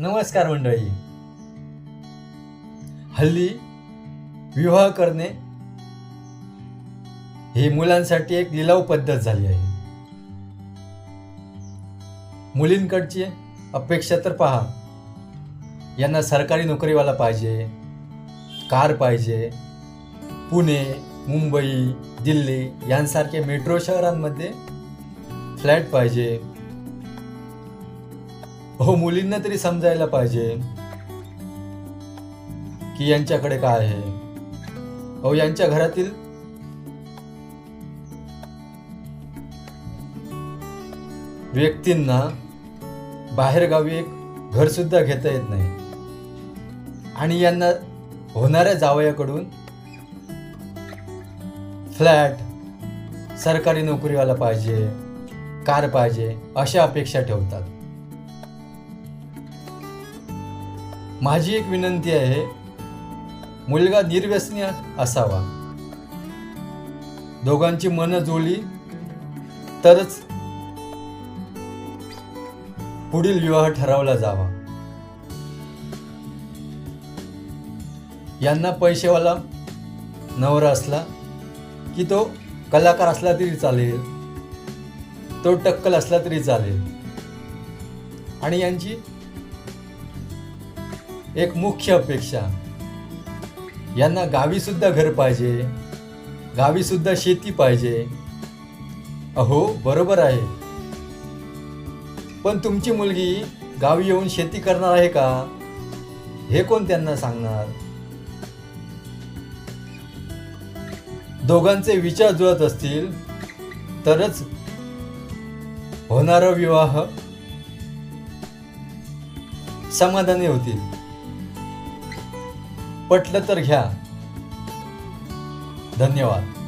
नमस्कार मंडळी. हल्ली विवाह करणे ही मुलांसाठी एक लिलाव पद्धत झाली आहे. मुलींकडची अपेक्षा तर पहा. यांना सरकारी नोकरीवाला पाहिजे कार पाहिजे पुणे मुंबई दिल्ली यांसारख्या मेट्रो शहरांमध्ये फ्लॅट पाहिजे हो मुलींना तरी समजायला पाहिजे की यांच्याकडे काय आहे. अहो यांच्या घरातील व्यक्तींना बाहेरगावी एक घर सुद्धा घेता येत नाही. आणि यांना होणाऱ्या जावयाकडून फ्लॅट सरकारी नोकरीवाला पाहिजे कार पाहिजे अशा अपेक्षा ठेवतात. माझी एक विनंती आहे मुलगा निर्व्यसनी असावा. दोघांची मन जुळली तरच पुढील विवाह ठरवला जावा. यांना पैसेवाला नवरा असला की तो कलाकार असला तरी चालेल तो टक्कल असला तरी चालेल. आणि यांची एक मुख्य अपेक्षा. यांना गावी सुद्धा घर पाहिजे गावी सुद्धा शेती पाहिजे. अहो बरोबर आहे. पण तुमची मुलगी गावी येऊन शेती करणार आहे का? हे कोण त्यांना सांगणार? दोघांचे विचार जुळत असतील तरच होणारा विवाह समाधानी होतील. पटलं तर घ्या. धन्यवाद.